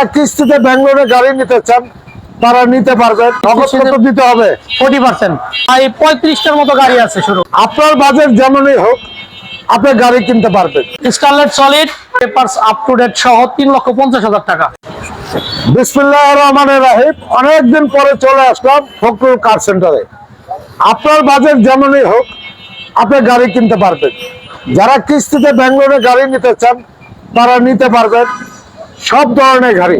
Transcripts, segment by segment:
যারা কিস্তিতে ব্যাঙ্গালোরে গাড়ি নিতে চান তারা নিতে পারবেন। নগদ দিতে হবে? ফোর্টি পার্সেন্ট এই পঁয়ত্রিশটার মতো গাড়ি আছে শুরু। আপনার বাজেট যেমনই হোক আপনি গাড়ি কিনতে পারবেন। Starlet solid papers up to date সহ তিন লক্ষ পঞ্চাশ হাজার টাকা। বিসমিল্লাহ রহমানের রাহিম। অনেকদিন পরে চলে আসলাম ফখরুল কার সেন্টারে আপনার বাজেট যেমনই হোক আপনি গাড়ি কিনতে পারবেন। যারা কিস্তিতে ব্যাঙ্গালোরে গাড়ি নিতে চান তারা নিতে পারবেন। সব ধরনের গাড়ি।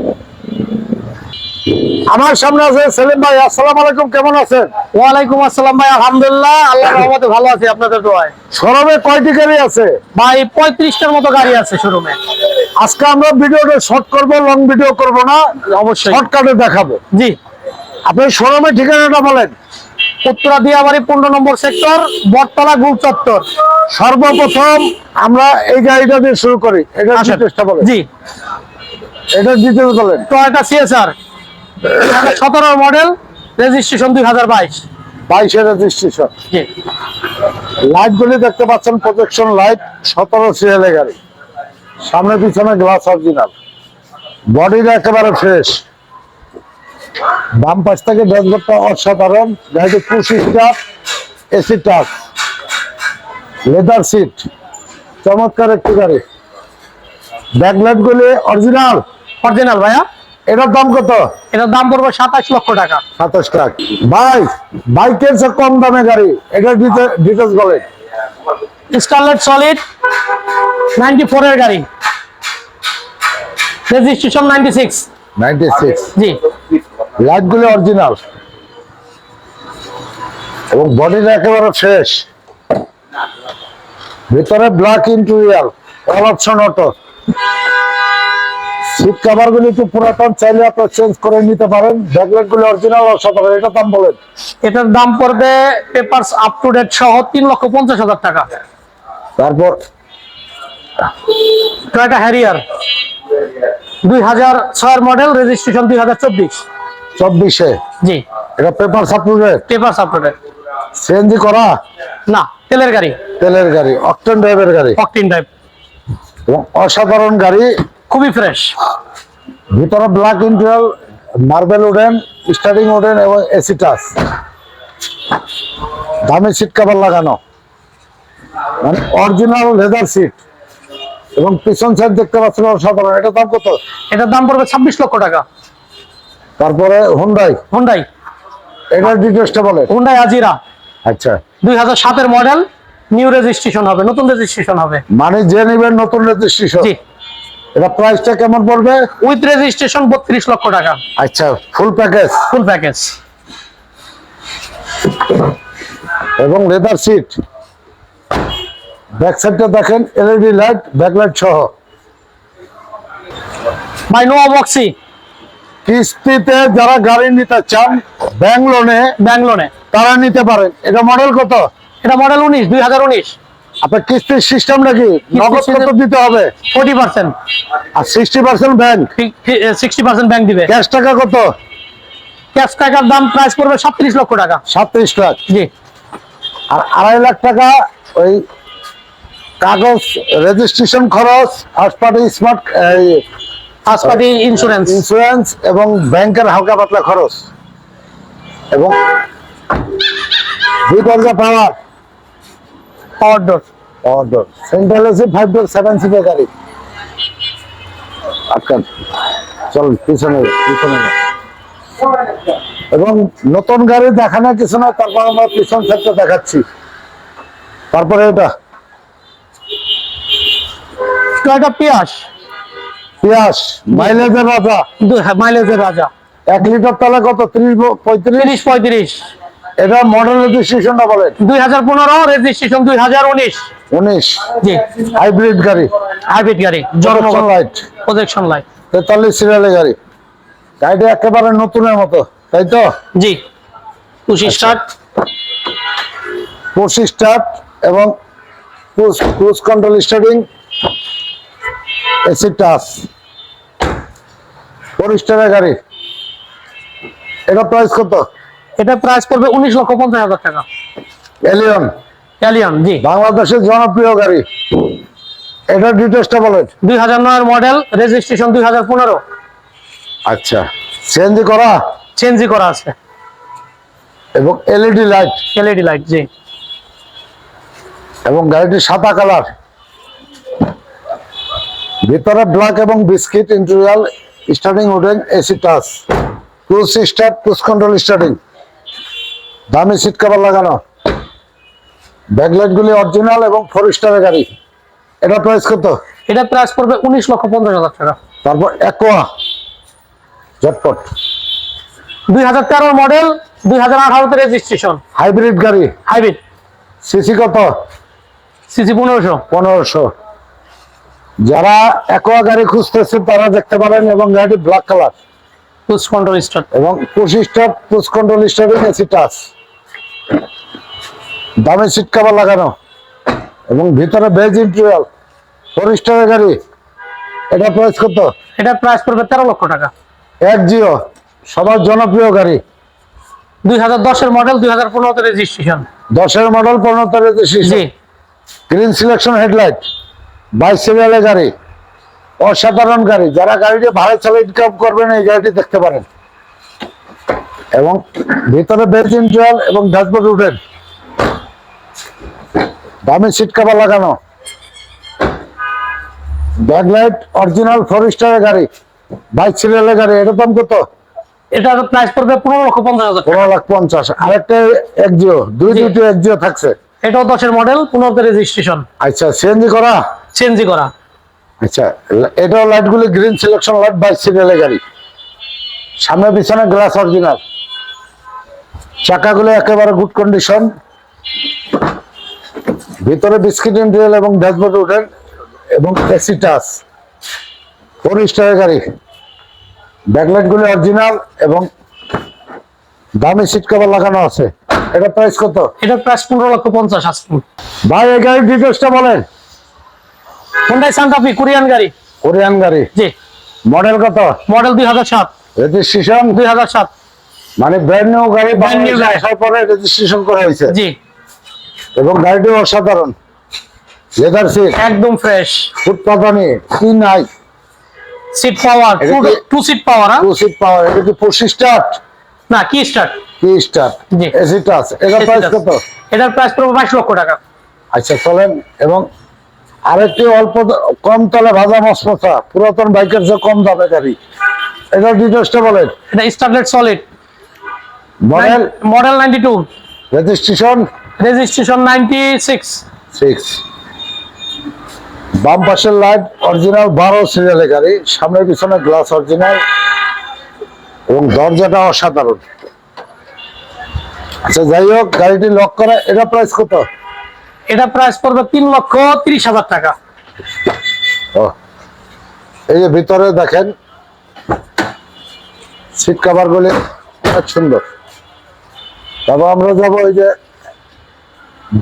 আমার সামনে আছে সেলিম ভাই আসসালাম আলাইকুম কেমন আছেন? ওয়ালাইকুম আসসালাম ভাই আলহামদুলিল্লাহ আল্লাহ রহমতে ভালো আছি আপনাদের দোয়ায়। সরবে কয়টি গাড়ি আছে? ভাই পঁয়ত্রিশটার মতো গাড়ি আছে শোরুমে। আজকে আমরা ভিডিওটা শর্ট করব লং ভিডিও করব না অবশ্যই। শর্টকাটে দেখাবো। জি। আপনি শোরুমের ঠিকানাটা বলেন। উত্তরা দিয়াবাড়ি পনেরো নম্বর সেক্টর বটতলা গুল চত্বর। সর্বপ্রথম আমরা এই গাড়িটা দিয়ে শুরু করি। এটা আসেন। ডিটেলসটা বলেন। জি। এটা ডিটেলস বলেন টয়োটা সিএসআর সতেরো মডেল রেজিস্ট্রেশন দুই হাজার বাইশ। বাইশের রেজিস্ট্রেশন জি। লাইট গুলি দেখতে পাচ্ছেন প্রজেকশন লাইট সতেরো সিরিয়ালের গাড়ি। সামনে পিছনে গ্লাস অরিজিনাল বডিটা একেবারে ফ্রেশ বাম পাশ থেকে ড্যাশবোর্ডটা অসাধারণ। গাড়িটি push start AC touch leather seat চমৎকার একটি গাড়ি। ব্যাকলাইট গুলি অরিজিনাল অরিজিনাল ভাইয়া। এটার দাম কত? এটার দাম পড়বে সাতাশ লক্ষ টাকা। সাতাশ লাখ ভাই বাইকের চেয়ে কম দামে গাড়ি? এটা ডিটেলস বলেন। স্টারলেট সলিড নাইনটি ফোর এর গাড়ি। Registration ninety six ninety six জি। লাইটগুলো অরিজিনাল এবং বডিটা একেবারে ফ্রেশ ভিতরে black interior all option auto seat cover গুলি একটু পুরাতন চাইলে আপনার চেঞ্জ করে নিতে পারেন। ব্যাকলাইটগুলো অরিজিনাল অসাধারণ এটা দাম বলেন। এটার দাম পড়বে পেপারস আপ টু ডেট সহ তিন লক্ষ পঞ্চাশ হাজার টাকা। তারপর? টয়োটা হ্যারিয়ার দুই হাজার ছয়ের মডেল রেজিস্ট্রেশন দুই হাজার চব্বিশ। চব্বিশে? জি। এটা paper up to date CNG করা? না তেলের গাড়ি। তেলের গাড়ি অকটেন ড্রাইভের গাড়ি। অকটিন টাইপ অসাধারণ গাড়ি। খুবই ফ্রেশ ভিতরে black interior marble wooden starting wooden এবং এসি টাচ দামি সিট কভার লাগানো। মানে অরিজিনাল লেদার সিট এবং পিছন সাইড দেখতে পাচ্ছেন অসাধারণ। এটা দাম কত? এটার দাম পড়বে ছাব্বিশ লক্ষ টাকা। তারপরে হুন্ডাই হুন্ডাই এটার ডিটেলসটা বলে হুন্ডাই আজিরা আচ্ছা। দুই হাজার সাতের মডেল নিউ রেজিস্ট্রেশন হবে নতুন রেজিস্ট্রেশন হবে। মানে যে নেবেন নতুন রেজিস্ট্রেশন জি। এটা প্রাইসটা কেমন পড়বে? উইথ রেজিস্ট্রেশন বত্রিশ লক্ষ টাকা। আচ্ছা ফুল প্যাকেজ ফুল প্যাকেজ এবং লেদার সিট ব্যাক সাইডটা দেখেন এলইডি লাইট ব্যাকলাইট সহ। বাই নো বক্সি কিস্তিতে যারা গাড়ি নিতে চান ব্যাংক লোনে ব্যাঙ্গলোনে তারা নিতে পারেন। এটা মডেল কত? এটা মডেল উনিশ দুই হাজার উনিশ। আপনার কিস্তির সিস্টেমটা কি? নগদ কত দিতে হবে? ফোর্টি পার্সেন্ট আর sixty percent bank sixty percent bank দিবে। ক্যাশ টাকা কত? ক্যাশ টাকার দাম প্রাইস পড়বে সাতত্রিশ লক্ষ টাকা। সাতত্রিশ লাখ জি। আর আড়াই লাখ টাকা ওই কাগজ রেজিস্ট্রেশন খরচ first party smart first party insurance insurance এবং ব্যাংকের হালকা পাতলা খরচ। এবং দুই দরজা power. Power door power door central AC five door seven সিটের গাড়ি। আটকান। চলুন পিছনে পিছনে এবং নতুন গাড়ি দেখানো কিছু না তারপর আমরা পিছন সাইডটা দেখাচ্ছি। তারপরে এটা। টয়টা পিয়াস পিয়াস মাইলেজের রাজা। মাইলেজের রাজা। এক লিটার তালে কত? ত্রিশ পঁয়ত্রিশ? পঁয়ত্রিশ। এটা মডেল রেজিস্ট্রেশনটা বলেন। দুই হাজার পনেরো রেজিস্ট্রেশন দুই হাজার উনিশ। উনিশ। জি। হাইব্রিড গাড়ি। হাইব্রিড গাড়ি জনগণ লাইট প্রজেকশন লাইট তেতাল্লিশ সিরিয়ালের গাড়ি। গাড়িটা একেবারে নতুনের মতো তাই তো? জি। খুশি স্টার্ট। পুশ স্টার্ট এবং cruise control starting AC touch. Four স্টারের গাড়ি। এটা প্রাইস কত? এটা প্রাইস পড়বে উনিশ লক্ষ পঞ্চাশ হাজার টাকা। এলিয়ন ক্যালিয়ন জি। বাংলাদেশের জনপ্রিয় গাড়ি। এটা ডিটেলসটা বলেন দুই হাজার নয়ের মডেল রেজিস্ট্রেশন দুই হাজার পনেরো। আচ্ছা সিএনজি করা? চেঞ্জি করা আছে। এবং এলইডি লাইট এলইডি লাইট জি। এবং গাড়িটি সাদা কালার। ভিতরে ব্ল্যাক এবং biscuit interior starting wooden AC touch cruise start cruise control starting দামি সিট কভার লাগানো। ব্যাকলাইট গুলি অরিজিনাল এবং ফোর স্টারের গাড়ি। এটা প্রাইস কত? এটা প্রাইস পড়বে উনিশ লক্ষ পঞ্চাশ হাজার টাকা। তারপর একোয়া ঝটপট দুই হাজার তেরো মডেল দুই হাজার আঠারোতে রেজিস্ট্রেশন হাইব্রিড গাড়ি। হাইব্রিড সিসি কত? সিসি পনেরোশো। পনেরোশো। যারা একোয়া গাড়ি খুঁজতেছে তারা দেখতে পারেন এবং গাড়িটি black colour cruise control start এবং পঁচিশ star cruise control steering AC touch দামি সিট কাভার লাগানো এবং ভিতরে বেজ ইন্টেরিয়াল ফোর স্টারের গাড়ি এটা প্রাইস কত? এটা প্রাইস পড়বে তেরো লক্ষ টাকা। এক জিও সবার জনপ্রিয় গাড়ি। দুই হাজার দশের মডেল দুই হাজার পনেরোতে রেজিস্ট্রেশন দশের মডেল পনেরো তারিখ জি। গ্রিন সিলেকশন হেডলাইট বাইশ সিরিয়ালের গাড়ি অসাধারণ গাড়ি। যারা গাড়িটি ভাড়া চালে ইনকাম করবেন এই গাড়িটি দেখতে পারেন। এবং ভিতরে বেজ ইন্টারিয়াল এবং ড্যাশবোর্ড উঠেন দামি সিট কাভার লাগানো। ব্যাকলাইট অরিজিনাল ফোর স্টারের গাড়ি। বাইশ সিরিয়ালের গাড়ি এটা দাম কত? এটার প্রাইস পড়বে পনেরো লক্ষ পঞ্চাশ হাজার পনেরো লাখ পঞ্চাশ। আরেকটা এক জিও দুই জি। দুইটি এক জিও থাকছে। এটাও দশের মডেল পনেরোতে রেজিস্ট্রেশন আচ্ছা সিএনজি করা? চেঞ্জি করা। আচ্ছা এটাও লাইটগুলি গ্রিন সিলেকশন লাইট বাইশ সিরিয়ালের গাড়ি। সামনে পিছনে গ্লাস অরিজিনাল চাকাগুলো একেবারে গুড কন্ডিশন ভিতরে বিস্কিট ইন্টেরিয়াল এবং ড্যাশবোর্ড উঠেন এবং এসি টাচ। ফোর স্টারের গাড়ি। ব্যাকলাইট গুলি অরিজিনাল এবং দামি সিট কভার লাগানো আছে। এটা প্রাইস কত? এটার প্রাইস পনেরো লক্ষ পঞ্চাশ আসছে ভাই এই গাড়ির ডিটেলসটা বলেন। হোন্ডাই সান্টাফি কোরিয়ান গাড়ি। কোরিয়ান গাড়ি। জি। মডেল কত? মডেল দুই হাজার সাত। রেজিস্ট্রেশন দুই হাজার সাত। মানে ব্র্যান্ড নিউ গাড়ি new বাংলাদেশে গাড়ি। আসার পরে রেজিস্ট্রেশন করা হয়েছে। জি। এবং গাড়িটি অসাধারণ। লেদার সিট একদম ফ্রেশ ফুটপাতানি কি নাই seat power two seat power two seat power এটা কি পঁচিশ স্টার্ট না কি স্টার্ট কি স্টার্ট জি। এসি টাচ এটা প্রাইস কত? এটার প্রাইস পড়বে বাইশ লক্ষ টাকা। আচ্ছা চলেন। এবং আরেকটি অল্প কম তলে ভাজা মশমশা। পুরাতন বাইকের যে কম দামে গাড়ি। এটা ডিটেলসটা বলেন। এটা Starlet solid model model ninety two registration registration ninety six six বাম পাশের লাইট অরিজিনাল বারো সিরিয়ালের গাড়ি। সামনের পিছনে গ্লাস অরিজিনাল এবং দরজাটা অসাধারণ। আচ্ছা যাই হোক গাড়িটি লক করা এটা প্রাইস কত? এটা প্রাইস পড়বে তিন লক্ষ তিরিশ হাজার টাকা। ও। এই যে ভিতরে দেখেন সিট কাভার গুলি সুন্দর। তারপর আমরা যাব ওই যে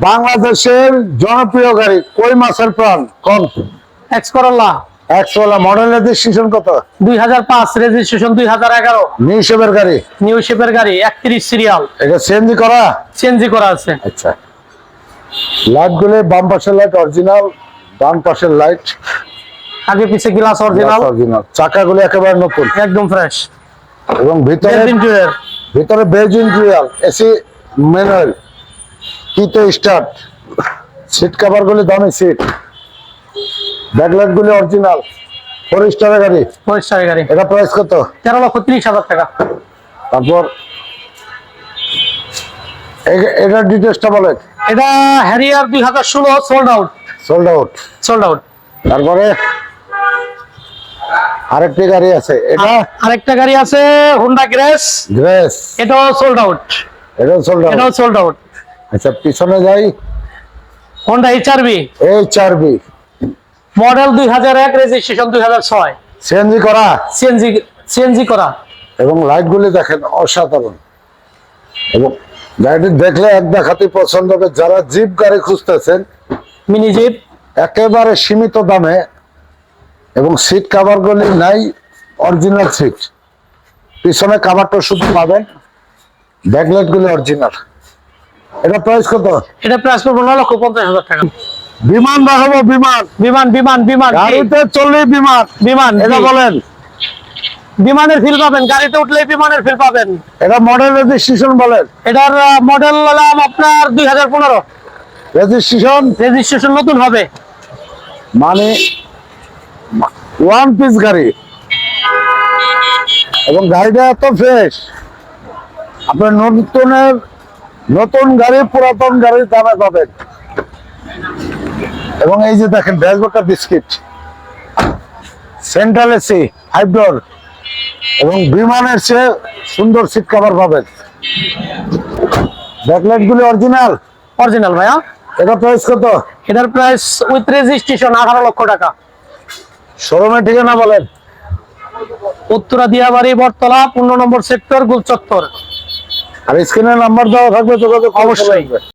বাংলাদেশের জনপ্রিয় গাড়ি কই মাছের প্রাণ? কম এক্স করল্লা একশোলা মডেল রেজিস্ট্রেশন কত? দুই হাজার পাঁচ রেজিস্ট্রেশন দুই হাজার এগারো। নিউ শেপের গাড়ি? নিউ শেপের গাড়ি একত্রিশ সিরিয়াল এটা সিএনজি করা? চেঞ্জি করা আছে। আচ্ছা। লাইট গুলি বাম পাশের লাইট অরিজিনাল ডান পাশের লাইট আগে পিছে গ্লাস অরিজিনাল অরিজিনাল চাকাগুলি একেবারে নতুন। একদম ফ্রেশ এবং ভিতরে ইন্টেরিয়র ভিতরে বেজ ইন্টেরিয়াল এসি ম্যানুয়াল কিতো স্টার্ট সিট কভার গুলি দামি সিট ব্যাকলাইট গুলি অরিজিনাল ফোর স্টারের গাড়ি। পরিষ্কার গাড়ি। এটা প্রাইস কত? তেরো লক্ষ তিরিশ হাজার টাকা। তারপর এ- এটার ডিটেলসটা বলেন। এটা হ্যারিয়ার দুই হাজার ষোলো sold out sold out sold out তারপরে আরেকটি গাড়ি আছে এটা? আরেকটা গাড়ি আছে হোন্ডা গ্রেস গ্রেস এটাও সোল্ড আউট এটাও সোল্ড আউট এটাও সোল্ড আউট আচ্ছা পিছনে যাই। হোন্ডা এইচআরবি এই চারবি মডেল দুই হাজার এক রেজিস্ট্রেশন দুই হাজার ছয়। সিএনজি করা? সিএনজি সিএনজি করা। এবং লাইটগুলি দেখেন অসাধারণ। এবং গাড়িটি দেখলে এক দেখাতে পছন্দ হবে। যারা জিপ গাড়ি খুঁজতেছেন মিনি জিপ একেবারে সীমিত দামে এবং সিট কাভার গুলি নাই অরিজিনাল সিট পিছনে কাভারটা শুধু পাবেন ব্যাকলাইট গুলি অরিজিনাল এটা প্রাইস কত? এটা প্রাইস পড়বে নয় লক্ষ পঞ্চাশ হাজার টাকা। বিমান দেখাবো বিমান। বিমান বিমান বিমান। গাড়িতে চললেই বিমান। বিমান এটা বলেন। বিমানের ফিল পাবেন গাড়িতে উঠলে বিমানের ফিল পাবেন। এটা মডেল রেজিস্ট্রেশন বলেন। এটার মডেল হলাম আপনার দুই হাজার পনেরো। রেজিস্ট্রেশন রেজিস্ট্রেশন নতুন হবে। মানে ওয়ান পিস গাড়ি। এবং গাড়িটা এত ফ্রেশ আপনার নতুনের নতুন গাড়ি পুরাতন গাড়ির দামে পাবেন। এবং এই যে দেখেন ড্যাশবোর্ডটা biscuit. Central AC five door এবং বিমানের চেয়ে সুন্দর সিট কভার পাবেন। ব্যাকলাইট গুলি অরিজিনাল অরিজিনাল ভাইয়া। এটা প্রাইস কত? এটার প্রাইস উইথ রেজিস্ট্রেশন আঠারো লক্ষ টাকা। শোরুমের ঠিকানা বলেন। উত্তরা দিয়াবাড়ি বটতলা পনেরো নম্বর সেক্টর গুলচত্বর। আর স্ক্রিনের নাম্বার দেওয়া থাকবে যোগাযোগ অবশ্যই।